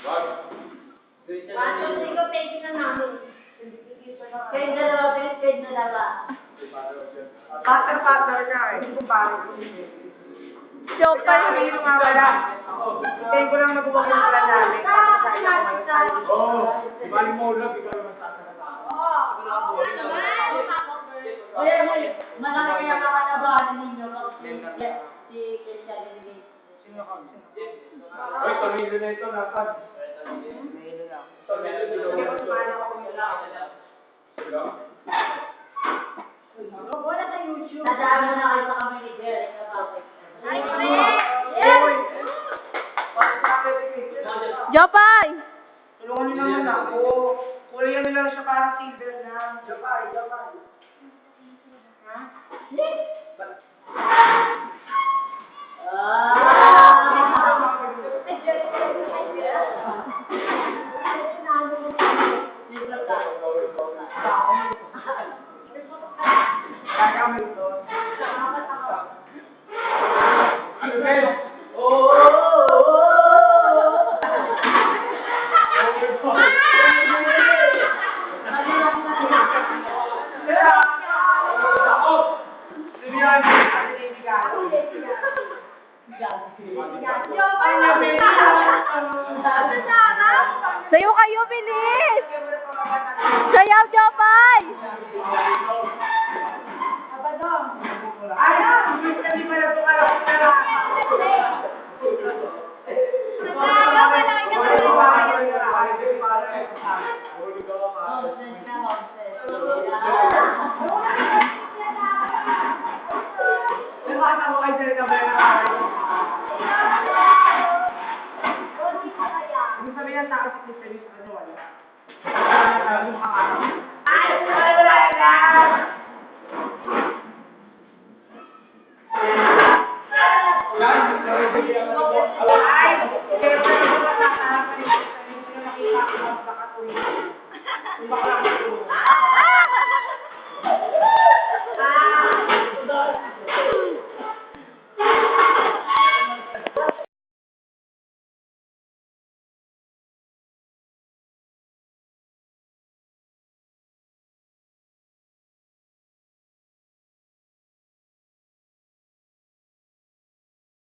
One, two, three ko, page na namin. Page dalawa, page, page dalawa. Patter-patter ka eh. Hindi ko parang. Jopa. Hindi ko mawala. Kaya ko lang nagawa ko pala namin. Oo, ibalik mo ulit, ikaw naman Kuya, kuya, malaki kaya kakanabahan ninyo si Christian Enrique. Sino ka? Ay, tornilyo na ito, nasan? Mailo lang. Tornilyo Hindi ko dito. paano ako kumila. Wala sa YouTube. Nadaan na kayo sa kami ni Derek na bakit. Ay, Uy! Eh? Jopay! Tulungan niyo naman ako. Kulay lang siya parang silver na. Japay, japay. Ha? Kakamit doon. Ano, Gaga. Ay, namin. Sayo kayo, bilis! Sayaw, Jopay! hoses na hoses. Nakaka mo kayo dyan kamay na kamay. Ibig sabihin ang takas ni Feliz ano wala. Ay, wala wala na! Ay, kaya wala na! Ay, kaya! Bye.